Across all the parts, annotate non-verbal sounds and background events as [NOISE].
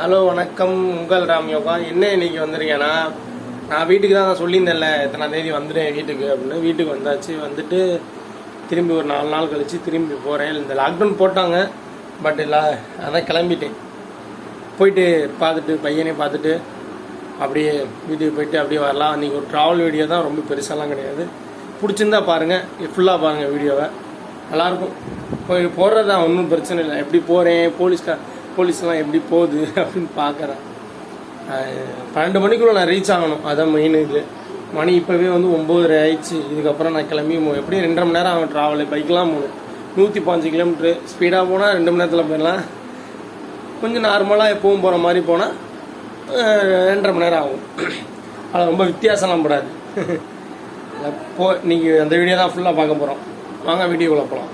Hello வணக்கம். உங்கள் ராம் யோகா. என்ன இன்னைக்கு வந்திருக்கேன்னா நான் வீட்டுக்கு தான் நான் சொல்லியிருந்தேன்ல எத்தனாம் தேதி வந்துடுறேன் வீட்டுக்கு அப்படின்னு. வீட்டுக்கு வந்தாச்சு. வந்துட்டு திரும்பி ஒரு நாலு நாள் கழிச்சு திரும்பி போகிறேன் இந்த லாக்டவுன் போட்டாங்க பட் இல்லை அதான் கிளம்பிட்டேன். போயிட்டு பார்த்துட்டு பையனை பார்த்துட்டு அப்படியே வீட்டுக்கு போயிட்டு அப்படியே வரலாம். அன்றைக்கி ஒரு ட்ராவல் வீடியோ தான் ரொம்ப பெருசாலாம் கிடையாது. பிடிச்சிருந்தா பாருங்கள் ஃபுல்லாக பாருங்கள் வீடியோவை நல்லாயிருக்கும். போய் போடுறது தான் ஒன்றும் பிரச்சனை இல்லை. எப்படி போகிறேன் போலீஸ்கார் போலீஸ்லாம் எப்படி போகுது அப்படின்னு பார்க்குறேன். பன்னெண்டு மணிக்குள்ளே நான் ரீச் ஆகணும். அதான் மெயின் இது. மணி இப்போவே வந்து ஒம்போதரை ஆயிடுச்சு. இதுக்கப்புறம் நான் கிளம்பி எப்படியும் ரெண்டரை மணி நேரம் ஆகும் ட்ராவலு பைக்கெலாம் போகணும் நூற்றி பாஞ்சு கிலோமீட்ரு ஸ்பீடாக போனால் ரெண்டு மணி நேரத்தில் போயிடலாம். கொஞ்சம் நார்மலாக எப்பவும் போகிற மாதிரி போனால் ரெண்டரை மணி நேரம் ஆகும். அது ரொம்ப வித்தியாசம்லாம் படாது. [LAUGHS] போ நீங்கள் அந்த வீடியோ தான் ஃபுல்லாக பார்க்க போகிறோம் வாங்க வீடியோக்குள்ளே போகலாம்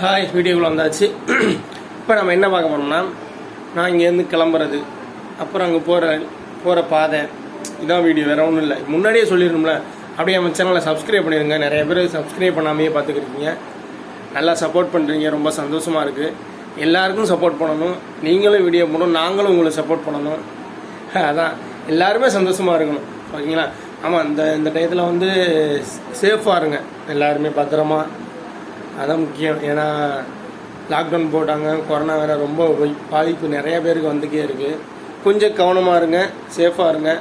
ஹாய் வீடியோக்குள்ள வந்தாச்சு. இப்போ நம்ம என்ன பார்க்க போனோம்னா நான் இங்கேருந்து கிளம்புறது அப்புறம் அங்கே போகிற போகிற பாதை இதான் வீடியோ வேறு ஒன்றும் இல்லை. முன்னாடியே சொல்லிடணும்ல அப்படியே நம்ம சேனலை சப்ஸ்கிரைப் பண்ணிடுங்க நிறைய பேர் சப்ஸ்கிரைப் பண்ணாமையே பார்த்துக்கிருக்கீங்க நல்லா சப்போர்ட் பண்ணுறீங்க ரொம்ப சந்தோஷமாக இருக்குது எல்லாருக்கும் சப்போர்ட் பண்ணணும். நீங்களும் வீடியோ போடணும் நாங்களும் உங்களை சப்போர்ட் பண்ணணும். அதான் எல்லாருமே சந்தோஷமாக இருக்கணும். ஓகேங்களா? ஆமாம் இந்த இந்த டயத்தில் வந்து சேஃபாக இருங்க. எல்லாருமே பத்திரமா அதான் முக்கியம். ஏன்னா லாக்டவுன் போட்டாங்க. கொரோனா வேற ரொம்ப போய் பாதிப்பு நிறைய பேருக்கு வந்துக்கே இருக்கு. கொஞ்சம் கவனமாக இருங்க. சேஃபாக இருங்க.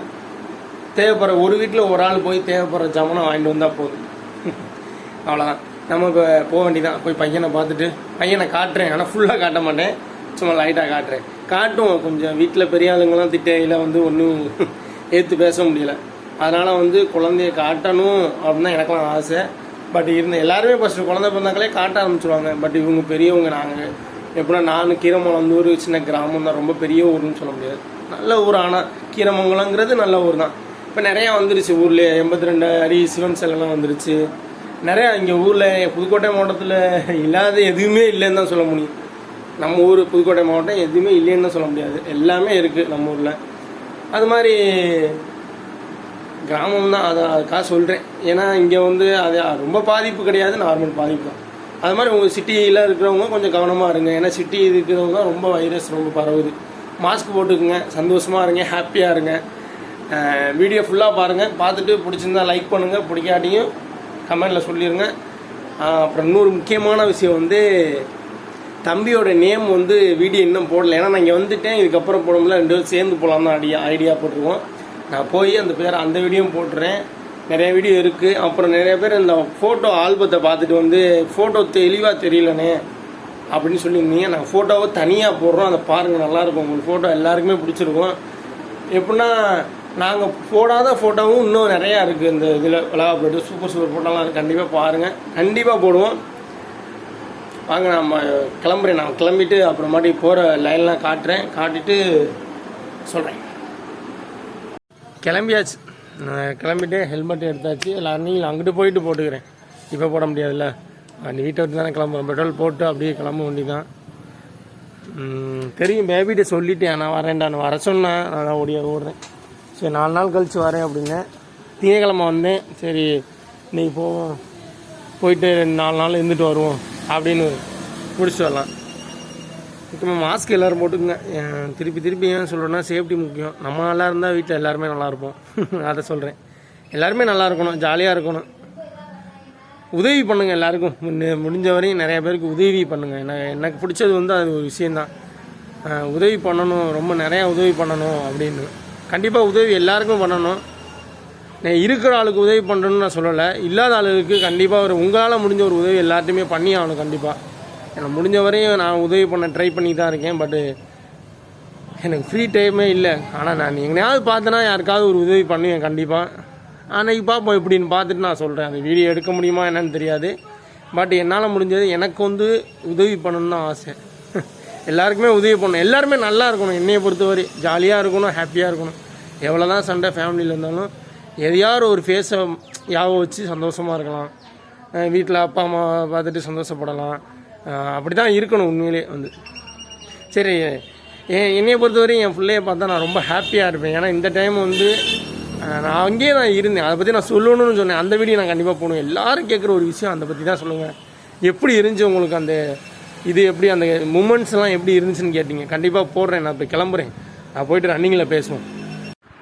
தேவைப்படுற ஒரு வீட்டில் ஒரு ஆள் போய் தேவைப்படுற ஜாமானம் வாங்கிட்டு வந்தால் போதும். [LAUGHS] அவ்வளோதான் நம்ம இப்போ போக வேண்டியதான் போய் பையனை பார்த்துட்டு பையனை காட்டுறேன். ஆனால் ஃபுல்லாக காட்ட மாட்டேன். சும்மா லைட்டாக காட்டுறேன். காட்டும் கொஞ்சம் வீட்டில் பெரிய ஆளுங்கெல்லாம் திட்டையில் வந்து ஒன்றும் [LAUGHS] ஏற்று பேச முடியல. அதனால் வந்து குழந்தைய காட்டணும் அப்படின்னு தான் எனக்கெல்லாம் ஆசை. பட் இருந்த எல்லாருமே ஃபஸ்ட்டு குழந்தை பிறந்தாங்களே காட்ட ஆரம்பிச்சிருவாங்க. பட் இவங்க பெரியவங்க நாங்கள் எப்படின்னா நான் கீரமங்கலம் சின்ன கிராமம் தான். ரொம்ப பெரிய ஊர்னு சொல்ல முடியாது. நல்ல ஊர். ஆனால் கீரமங்கலங்கிறது நல்ல ஊர் தான். இப்போ நிறையா வந்துருச்சு. ஊரில் எண்பத்தி ரெண்டு அடி சிவன் சிலைலாம் வந்துருச்சு. நிறையா இங்கே ஊரில் புதுக்கோட்டை மாவட்டத்தில் இல்லாத எதுவுமே இல்லைன்னு தான் சொல்ல முடியும். நம்ம ஊர் புதுக்கோட்டை மாவட்டம் எதுவுமே இல்லைன்னு தான் சொல்ல முடியாது. எல்லாமே இருக்குது நம்ம ஊரில். அது மாதிரி கிராமம் தான் அதை அதுக்காக சொல்கிறேன் ஏன்னா இங்கே வந்து அது ரொம்ப பாதிப்பு கிடையாது நார்மல் பாதிப்பு தான். அது மாதிரி உங்கள் சிட்டியில் இருக்கிறவங்க கொஞ்சம் கவனமாக இருங்க. ஏன்னா சிட்டி இருக்கிறவங்க தான் ரொம்ப வைரஸ் ரொம்ப பரவுது. மாஸ்க் போட்டுக்குங்க சந்தோஷமாக இருங்க ஹாப்பியாக இருங்க. வீடியோ ஃபுல்லாக பாருங்கள் பார்த்துட்டு பிடிச்சிருந்தா லைக் பண்ணுங்கள் பிடிக்காட்டியும் கமெண்டில் சொல்லிடுங்க அப்புறம் இன்னொரு முக்கியமான விஷயம் வந்து தம்பியோட நேம் வந்து வீடியோ இன்னும் போடல. ஏன்னா நான் இங்கே வந்துட்டேன் இதுக்கப்புறம் போடும்போது ரெண்டு பேரும் சேர்ந்து போகலாம் தான் ஐடியா ஐடியா போட்டிருக்கோம். நான் போய் அந்த பேர் அந்த வீடியோவும் போட்டுறேன். நிறைய வீடியோ இருக்குது அப்புறம் நிறைய பேர் இந்த ஃபோட்டோ ஆல்பத்தை பார்த்துட்டு வந்து ஃபோட்டோ தெளிவாக தெரியலனே அப்படின்னு சொல்லியிருந்தீங்க நான் ஃபோட்டோவை தனியாக போடுறோம். அதை பாருங்கள் நல்லாயிருக்கும் உங்களுக்கு ஃபோட்டோ எல்லாருக்குமே பிடிச்சிருக்கும். எப்படின்னா நாங்கள் போடாத ஃபோட்டோவும் இன்னும் நிறையா இருக்குது இந்த இதில் விளாபட்டு சூப்பர் சூப்பர் ஃபோட்டோலாம் இருக்குது கண்டிப்பாக பாருங்கள் கண்டிப்பாக போடுவோம். வாங்க நம்ம கிளம்புறேன். நான் கிளம்பிட்டு அப்புறமாட்டி போகிற லைன்லாம் காட்டுறேன். காட்டிட்டு சொல்கிறேன் கிளம்பியாச்சு. நான் கிளம்பிட்டு ஹெல்மெட் எடுத்தாச்சு. எல்லாரும் அங்கிட்டு போயிட்டு போட்டுக்கிறேன். இப்போ போட முடியாதுல்ல. அந்த வீட்டை விட்டு தானே கிளம்புறேன் பெட்ரோல் போட்டு அப்படியே கிளம்ப வேண்டிதான் தெரியும். பேபிகிட்ட சொல்லிட்டேன். நான் வரேன்டா. நான் வர சொன்னேன் நான் தான் ஓடியா ஓடுறேன். சரி நாலு நாள் கழித்து வரேன் அப்படின்னேன் திங்கக்கிழமை வந்தேன். சரி இன்னைக்கு போவோம் போயிட்டு ரெண்டு நாலு நாள் இருந்துட்டு வருவோம் அப்படின்னு பிடிச்சி வரலாம். முக்கியமாக மாஸ்க் எல்லோரும் போட்டுக்குங்க. திருப்பி திருப்பி ஏன் சொல்கிறேன்னா சேஃப்டி முக்கியம். நம்ம நல்லா இருந்தால் வீட்டில் எல்லாருமே நல்லா இருப்போம். [LAUGHS] அதை சொல்கிறேன் எல்லாருமே நல்லா இருக்கணும் ஜாலியாக இருக்கணும். உதவி பண்ணுங்கள் எல்லாருக்கும். முன்ன- முடிஞ்ச வரையும் நிறைய பேருக்கு உதவி பண்ணுங்கள் எனக்கு எனக்கு பிடிச்சது வந்து அது ஒரு விஷயந்தான் உதவி பண்ணணும் ரொம்ப நிறையா உதவி பண்ணணும் அப்படின்னு. கண்டிப்பாக உதவி எல்லாருக்கும் பண்ணணும். நான் இருக்கிற ஆளுக்கு உதவி பண்ணுறேன்னு நான் சொல்லலை. இல்லாத ஆளுக்கு கண்டிப்பாக ஒரு உங்களால் முடிஞ்ச ஒரு உதவி எல்லாத்தையுமே பண்ணி ஆகணும் கண்டிப்பாக எனக்கு முடிஞ்ச வரையும் நான் உதவி பண்ண ட்ரை பண்ணி தான் இருக்கேன் பட்டு எனக்கு ஃப்ரீ டைமே இல்லை. ஆனால் நான் எங்கேயாவது பார்த்தேன்னா யாருக்காவது ஒரு உதவி பண்ணுவேன் கண்டிப்பாக அன்னைக்கு பார்ப்போம் இப்படின்னு பார்த்துட்டு நான் சொல்கிறேன் அந்த வீடியோ எடுக்க முடியுமா என்னன்னு தெரியாது. பட் என்னால் முடிஞ்சது எனக்கு வந்து உதவி பண்ணணும்னு ஆசை. [LAUGHS] எல்லாருக்குமே உதவி பண்ணணும். எல்லாருமே நல்லா இருக்கணும். என்னையை பொறுத்தவரை ஜாலியாக இருக்கணும் ஹாப்பியாக இருக்கணும். எவ்வளோ தான் சண்டை ஃபேமிலியில் இருந்தாலும் எதையாவது ஒரு ஃபேஸை யாவை வச்சு சந்தோஷமாக இருக்கலாம். வீட்டில் அப்பா அம்மா பார்த்துட்டு சந்தோஷப்படலாம். அப்படி தான் இருக்கணும் உண்மையிலே வந்து. சரி என் என்னையை பொறுத்தவரையும் என் பிள்ளைய பார்த்தா நான் ரொம்ப ஹாப்பியாக இருப்பேன். ஏன்னா இந்த டைம் வந்து நான் அங்கேயே நான் இருந்தேன். அதை பற்றி நான் சொல்லணும்னு சொன்னேன். அந்த வீடியோ நான் கண்டிப்பாக போகணும் எல்லாரும் கேட்குற ஒரு விஷயம் அதை பற்றி தான் சொல்லுங்கள் எப்படி இருந்துச்சு உங்களுக்கு அந்த இது? எப்படி அந்த மூமெண்ட்ஸ்லாம் எப்படி இருந்துச்சுன்னு கேட்டிங்க. கண்டிப்பாக போடுறேன். நான் இப்போ கிளம்புறேன். நான் போயிட்டு ரன்னிங்கில் பேசுவோம்.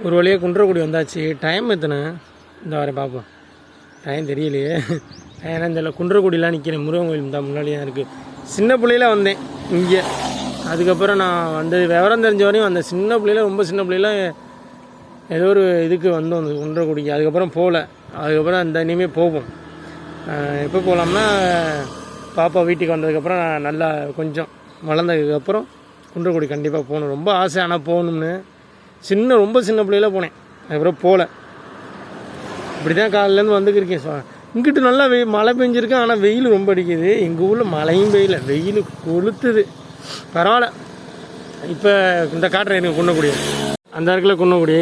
ஒரு வழியாக குன்றக்குடி வந்தாச்சு. டைம் எத்தனை? இந்த வரை பார்ப்போம் டைம் தெரியலையே. ஏன்னா இந்த குன்றக்குடிலாம் நிற்கிறேன் முருகன் கோயில் தான் முன்னாடியே இருக்குது சின்ன பிள்ளையில வந்தேன் இங்கே. அதுக்கப்புறம் நான் வந்து விவரம் தெரிஞ்ச வரையும் அந்த சின்ன பிள்ளையில ரொம்ப சின்ன பிள்ளையில ஏதோ ஒரு இதுக்கு வந்தோம் அந்த குன்றக்குடிக்கு. அதுக்கப்புறம் போகல. அதுக்கப்புறம் அந்த இனிமேல் போவோம். எப்போ போகலாம்னா பாப்பா வீட்டுக்கு வந்ததுக்கப்புறம் நான் நல்லா கொஞ்சம் வளர்ந்ததுக்கப்புறம் குன்றக்குடி கண்டிப்பாக போகணும். ரொம்ப ஆசை ஆனால் போகணும்னு. சின்ன ரொம்ப சின்ன பிள்ளையில போனேன். அதுக்கப்புறம் போகல இப்படி தான் காலையிலேருந்து வந்துக்கிருக்கேன் இங்கிட்டு நல்லா வெயில் மழை பெஞ்சிருக்கு ஆனால் வெயில் ரொம்ப அடிக்குது. எங்கள் ஊரில் மழையும் பெய்யல வெயில் கொளுத்துது. பரவாயில்ல. இப்போ இந்த காட்டுறேன் எனக்கு குன்னக்குடி அந்த இடத்துல குன்னக்குடி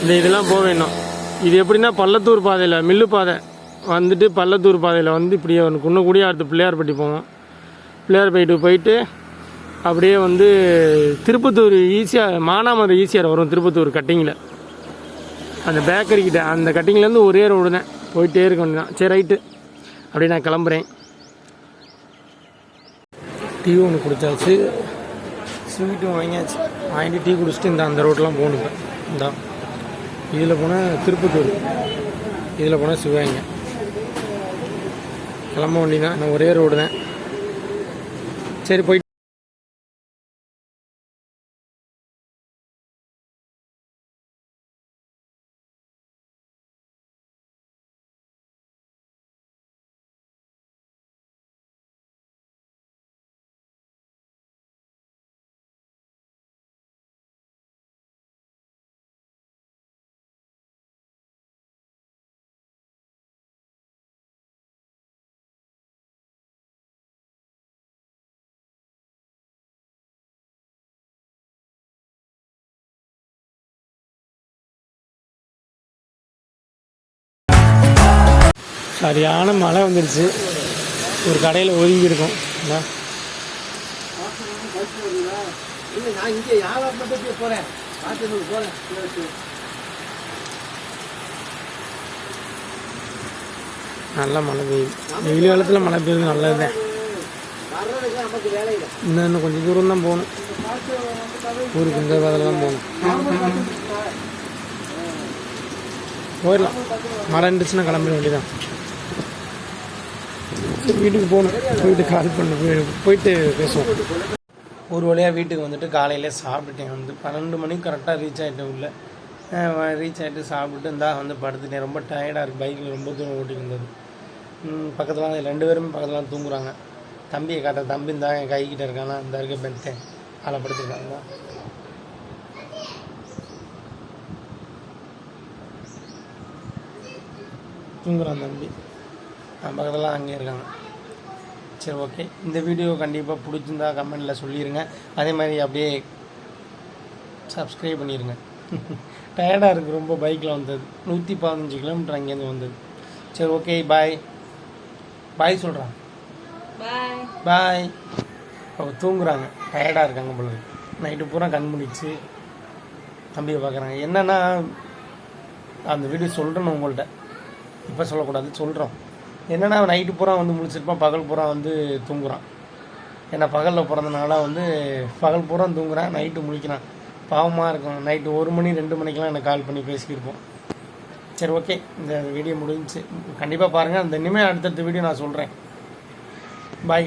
இந்த இதெல்லாம் போக வேணும். இது எப்படின்னா பள்ளத்தூர் பாதையில் மில்லு பாதை. வந்துட்டு பள்ளத்தூர் பாதையில் வந்து இப்படியே ஒன்று குன்னக்குடி அடுத்து பிள்ளையார்பட்டி போவோம். பிள்ளையார்பட்டி போயிட்டு அப்படியே வந்து திருப்பத்தூர் ஈஸியாக மானாமது ஈஸியாக வரும் திருப்பத்தூர் கட்டிங்கில். அந்த பேக்கரிக்கிட்ட அந்த கட்டிங்லேருந்து ஒரே ரோடு தான். போயிட்டே இருக்க வேண்டியதான் சரி ரைட்டு அப்படியே நான் கிளம்புறேன். டீ ஒன்று குடித்தாச்சு ஸ்வீட்டும் வாங்கியாச்சு. வாங்கிட்டு டீ குடிச்சிட்டு இந்த அந்த ரோட்டெலாம் போகணும். இந்த. இதில் போனால் திருப்பத்தூர். இதில் போனால் சிவகங்கை. கிளம்ப வேண்டியதான் நான் ஒரே ரோடு தான். சரி போயிட்டு சரியான மழை வந்துடுச்சு ஒரு கடையில் ஒதுங்கி இருக்கும் நல்ல மழை பெய்யுது. வெயில் காலத்தில் மழை பெய்யுது நல்லதுதான். தான் இன்னும் இன்னும் கொஞ்சம் தூரம் தான் போகணும். ஊருக்கு இந்த காலத்தில் தான் போகணும். போயிடலாம். மழை இருந்துச்சுன்னா கிளம்பிட வேண்டியதான் வீட்டுக்கு போகணும். போயிட்டு கால் பண்ண போயிட்டு பேசுவோம். ஒரு வழியாக வீட்டுக்கு வந்துட்டு காலையில் சாப்பிட்டேன் வந்து பன்னெண்டு மணிக்கு கரெக்டாக ரீச் ஆகிட்டேன் உள்ள. ரீச் ஆகிட்டு சாப்பிட்டு இந்தா வந்து படுத்துட்டேன். ரொம்ப டயர்டாக இருக்குது பைக்கில் ரொம்ப தூரம் ஓட்டிட்டு இருந்தது. பக்கத்தில் ரெண்டு பேருமே பக்கத்தில் தூங்குறாங்க. தம்பியை காட்ட தம்பி இந்த என் கைக்கிட்ட இருக்கானா? இந்த இருக்க பெத்தேன் அதில் படுத்துருக்காங்க தூங்குறான் தம்பி. நம்ம பக்கத்தில் அங்கே இருக்காங்க. சரி ஓகே இந்த வீடியோ கண்டிப்பாக பிடிச்சிருந்தா கமெண்டில் சொல்லிடுங்க அதே மாதிரி அப்படியே சப்ஸ்கிரைப் பண்ணிடுங்க டயர்டாக [LAUGHS] இருக்குது ரொம்ப பைக்கில் வந்தது. நூற்றி பதினஞ்சு கிலோமீட்டர் அங்கேருந்து வந்தது. சரி ஓகே பாய் பாய் சொல்கிறான் பாய் பாய் அவங்க தூங்குறாங்க. டயர்டாக இருக்காங்க போல நைட்டு பூரா கண் முடிச்சு தம்பியை பார்க்குறாங்க. என்னென்னா அந்த வீடியோ சொல்கிறேன் உங்கள்கிட்ட இப்போ சொல்லக்கூடாது. சொல்கிறோம் என்னென்னா நைட்டு பூரா வந்து முழிச்சிருப்பான் பகல் பூரா வந்து தூங்குறான். ஏன்னா பகலில் பிறந்தனால வந்து பகல் பூரா தூங்குறான் நைட்டு முழிக்கிறான். பாவமாக இருக்கும். நைட்டு ஒரு மணி ரெண்டு மணிக்கெலாம் எனக்கு கால் பண்ணி பேசியிருப்போம். சரி ஓகே இந்த வீடியோ முடிஞ்சுச்சு. கண்டிப்பாக பாருங்கள் அந்த இனிமேல் அடுத்தடுத்த வீடியோ நான் சொல்கிறேன் பாய்